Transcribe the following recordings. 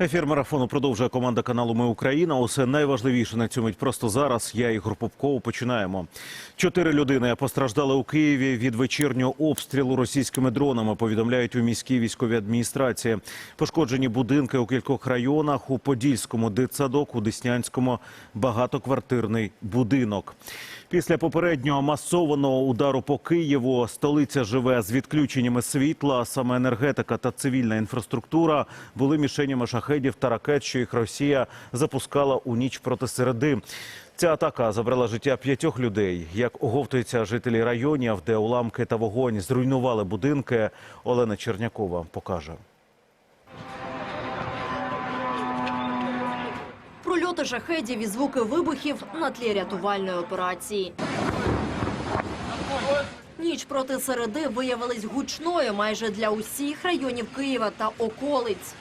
Ефір марафону продовжує команда каналу Ми Україна. Усе найважливіше на мить просто зараз. Я Ігор Попков. Починаємо. Чотири людини постраждали у Києві від вечірнього обстрілу російськими дронами. Повідомляють у міській військовій адміністрації. Пошкоджені будинки у кількох районах. У Подільському дитсадок, у Деснянському багатоквартирний будинок. Після попереднього масованого удару по Києву столиця живе з відключеннями світла. Саме енергетика та цивільна інфраструктура були мішенями шахедів та ракет, що їх Росія запускала у ніч проти середи. Ця атака забрала життя п'ятьох людей. Як оговтуються жителі районів, де уламки та вогонь зруйнували будинки, Олена Чернякова покаже. Прольоти шахедів і звуки вибухів на тлі рятувальної операції. Ніч проти середи виявилась гучною майже для усіх районів Києва та околиць.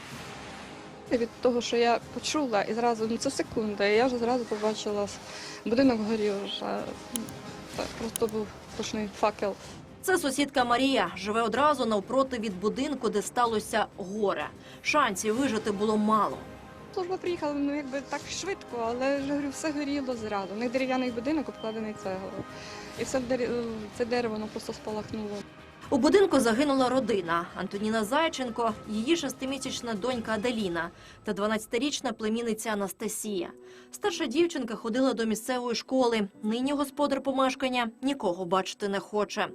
Від того, що я почула, і зразу ну це секунда, і я вже зразу побачила будинок горів. Вже просто був пушний факел. Це сусідка Марія. Живе одразу навпроти від будинку, де сталося горе. Шансів вижити було мало. Служба приїхала ну якби так швидко, але ж говорю, все горіло зразу. У них дерев'яний будинок обкладений цеглою. І все це дерево воно просто спалахнуло. У будинку загинула родина Антоніна Зайченко, її шестимісячна донька Аделіна та 12-річна племінниця Анастасія. Старша дівчинка ходила до місцевої школи. Нині господар помешкання нікого бачити не хоче.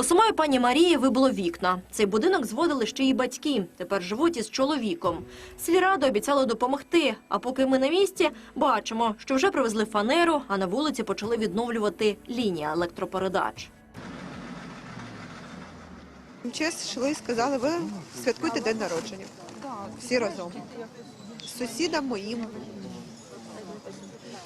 У самої пані Марії вибило вікна. Цей будинок зводили ще й батьки. Тепер живуть із чоловіком. Сільради обіцяли допомогти. А поки ми на місці, бачимо, що вже привезли фанеру, а на вулиці почали відновлювати лінії електропередач. МЧС йшли і сказали, ви святкуйте день народження. Всі разом. Сусідам моїм.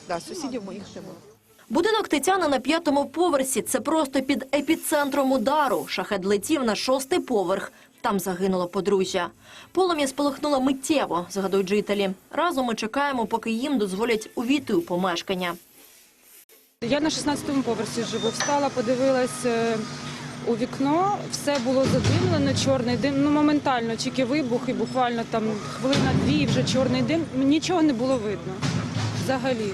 Да, сусідів моїх немає. Будинок Тетяни на п'ятому поверсі. Це просто під епіцентром удару. Шахет летів на шостий поверх. Там загинуло подружжя. Полум'я спалахнуло миттєво, згадують жителі. Разом ми чекаємо, поки їм дозволять увійти у помешкання. Я на 16-му поверсі живу. Встала, подивилась е, у вікно, все було задимлено, чорний дим. Ну моментально, тільки вибух, і буквально там хвилина-дві, вже чорний дим. Нічого не було видно взагалі.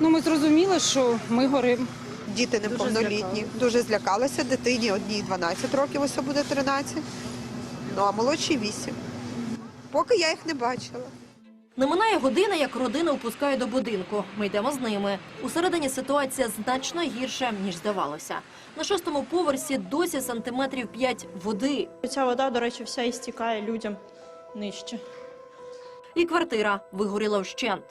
Ну ми зрозуміли, що ми горимо. Діти неповнолітні. Дуже злякалися. Дитині одній 12 років, ось буде 13. Ну а молодшій 8. Поки я їх не бачила. Не минає година, як родина опускає до будинку. Ми йдемо з ними. Усередині ситуація значно гірша, ніж здавалося. На шостому поверсі досі сантиметрів 5 води. Ця вода, до речі, вся і стікає людям нижче. І квартира вигоріла вщент.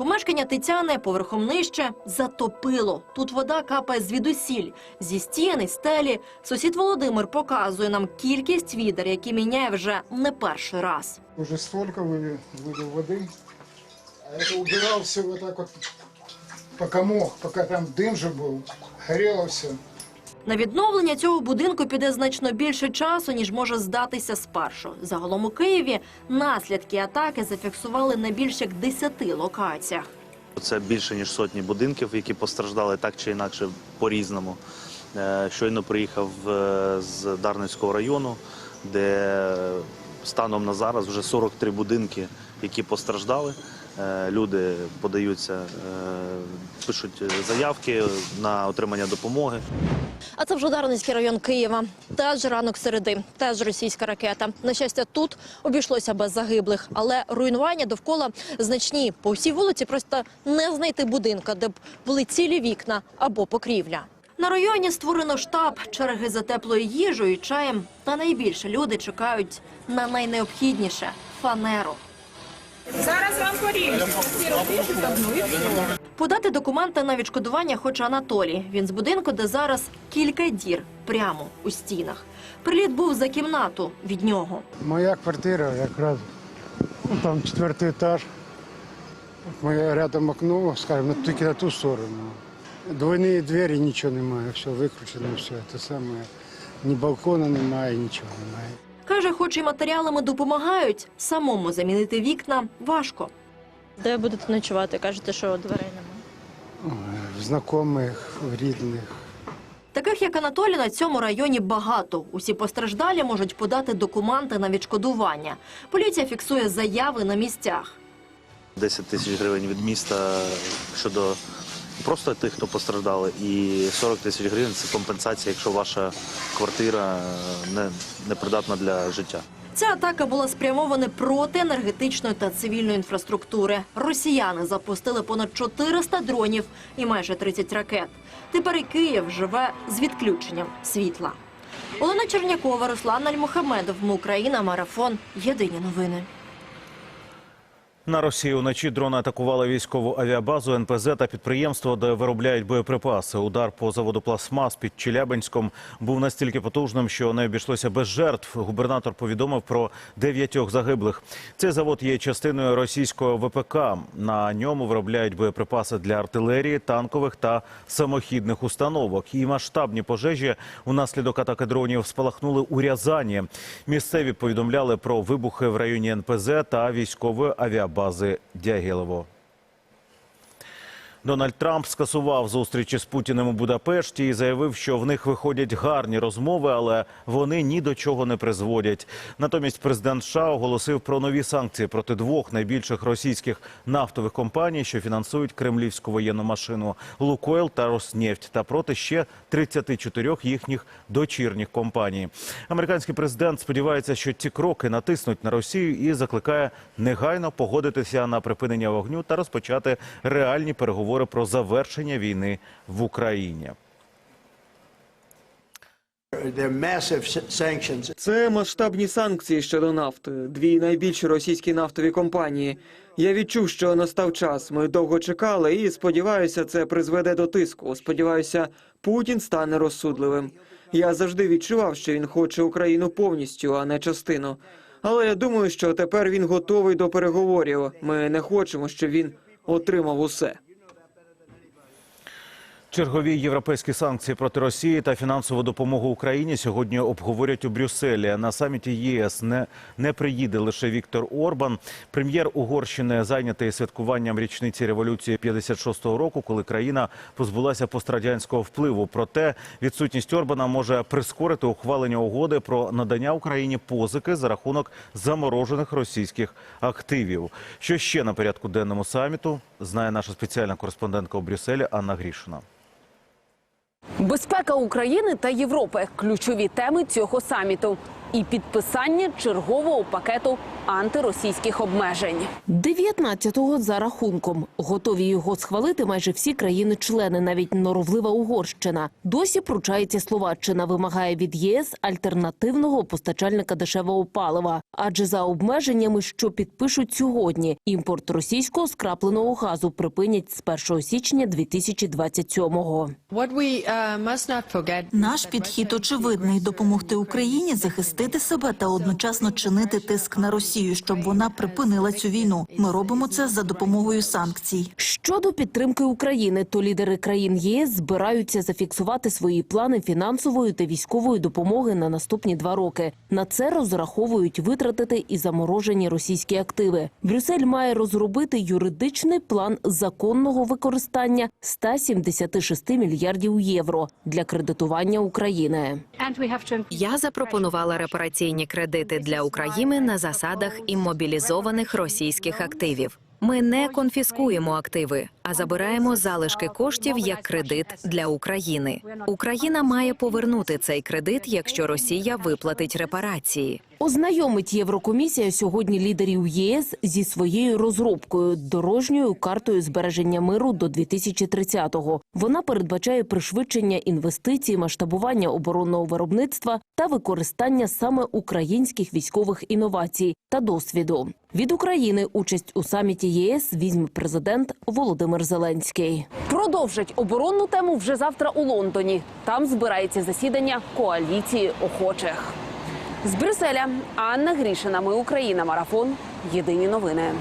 Помешкання Тетяни поверхом нижче затопило. Тут вода капає звідусіль. Зі стін і стелі. Сусід Володимир показує нам кількість відер, які міняє вже не перший раз. Уже столько вылил, вылил воды. А это убирал все вот так вот, пока мог, пока там дым же был, горело все. На відновлення цього будинку піде значно більше часу, ніж може здатися спершу. Загалом у Києві наслідки атаки зафіксували на більш як 10 локаціях. Це більше ніж сотні будинків, які постраждали так чи інакше по-різному. Е, Щойно приїхав е, з Дарницького району, де станом на зараз вже 43 будинки, які постраждали. Е, Люди подаються, е, пишуть заявки на отримання допомоги. А це вже Дарницький район Києва. Теж ранок середи, теж російська ракета. На щастя, тут обійшлося без загиблих, але руйнування довкола значні. По всій вулиці просто не знайти будинка, де б були цілі вікна або покрівля. На районі створено штаб, черги за теплою їжею чаєм. Та найбільше люди чекають на найнеобхідніше фанеру. Подати документи на відшкодування хоче Анатолій. Він з будинку, де зараз кілька дір прямо у стінах. Приліт був за кімнату від нього. Моя квартира якраз, ну, там четвертый этаж. Моє рядом окно, скажімо, тільки на ту сторону. Двойні двері, нічого немає, все викручено, все те саме. Ні балкона немає, нічого немає. Каже, хоч і матеріалами допомагають, самому замінити вікна важко. Де будете ночувати? Кажете, що дверей немає. Ой, знайомих, рідних. Таких як Анатолій на цьому районі багато. Усі постраждалі можуть подати документи на відшкодування. Поліція фіксує заяви на місцях. 10 тисяч гривень від міста щодо просто тих, хто постраждали, і 40 тисяч гривень це компенсація, якщо ваша квартира не, не придатна для життя. Ця атака була спрямована проти енергетичної та цивільної інфраструктури. Росіяни запустили понад 400 дронів і майже 30 ракет. Тепер і Київ живе з відключенням світла. Олена Чернякова, Руслан Альмухамедов. Україна. Марафон. Єдині новини. На Росії вночі дрони атакували військову авіабазу НПЗ та підприємство, де виробляють боєприпаси. Удар по заводу «Пластмас» під Челябинськом був настільки потужним, що не обійшлося без жертв. Губернатор повідомив про дев'ятьох загиблих. Цей завод є частиною російського ВПК. На ньому виробляють боєприпаси для артилерії, танкових та самохідних установок. І масштабні пожежі унаслідок атаки дронів спалахнули у Рязані. Місцеві повідомляли про вибухи в районі НПЗ та військової авіабази Дягілево. Дональд Трамп скасував зустрічі з Путіним у Будапешті і заявив, що в них виходять гарні розмови, але вони ні до чого не призводять. Натомість президент США оголосив про нові санкції проти двох найбільших російських нафтових компаній, що фінансують кремлівську воєнну машину Лукойл та Роснефть, та проти ще 34 їхніх дочірніх компаній. Американський президент сподівається, що ці кроки натиснуть на Росію і закликає негайно погодитися на припинення вогню та розпочати реальні переговори про завершення війни в Україні. Це масштабні санкції щодо нафти. Дві найбільші російські нафтові компанії. Я відчув, що настав час. Ми довго чекали, і сподіваюся, це призведе до тиску. Сподіваюся, Путін стане розсудливим. Я завжди відчував, що він хоче Україну повністю, а не частину. Але я думаю, що тепер він готовий до переговорів. Ми не хочемо, щоб він отримав усе. Чергові європейські санкції проти Росії та фінансову допомогу Україні сьогодні обговорять у Брюсселі. На саміті ЄС не, не приїде лише Віктор Орбан. Прем'єр Угорщини зайнятий святкуванням річниці революції 56-го року, коли країна позбулася пострадянського впливу. Проте відсутність Орбана може прискорити ухвалення угоди про надання Україні позики за рахунок заморожених російських активів. Що ще на порядку денному саміту знає наша спеціальна кореспондентка у Брюсселі Анна Грішина. Безпека України та Європи ключові теми цього саміту і підписання чергового пакету антиросійських обмежень. 19-го за рахунком готові його схвалити майже всі країни-члени, навіть норовлива Угорщина. Досі пручається Словаччина, вимагає від єС альтернативного постачальника дешевого палива. Адже за обмеженнями, що підпишуть сьогодні, імпорт російського скрапленого газу припинять з 1 січня 2027-го. Наш підхід очевидний допомогти Україні захистити себе та одночасно чинити тиск на Росію, щоб вона припинила цю війну. Ми робимо це за допомогою санкцій. Щодо підтримки України, то лідери країн ЄС збираються зафіксувати свої плани фінансової та військової допомоги на наступні два роки. На це розраховують витратити і заморожені російські активи. Брюссель має розробити юридичний план законного використання 176 мільярдів євро для кредитування України. Я запропонувала репараційні кредити для України на засадах іммобілізованих російських активів. Ми не конфіскуємо активи, а забираємо залишки коштів як кредит для України. Україна має повернути цей кредит, якщо Росія виплатить репарації. Ознайомить Єврокомісія сьогодні лідерів ЄС зі своєю розробкою дорожньою картою збереження миру до 2030-го. Вона передбачає пришвидшення інвестицій, масштабування оборонного виробництва та використання саме українських військових інновацій та досвіду. Від України участь у саміті ЄС візьме президент Володимир Зеленський. Продовжать оборонну тему вже завтра у Лондоні. Там збирається засідання коаліції охочих. З Брюсселя Анна Грішина. Ми Україна. Марафон. Єдині новини.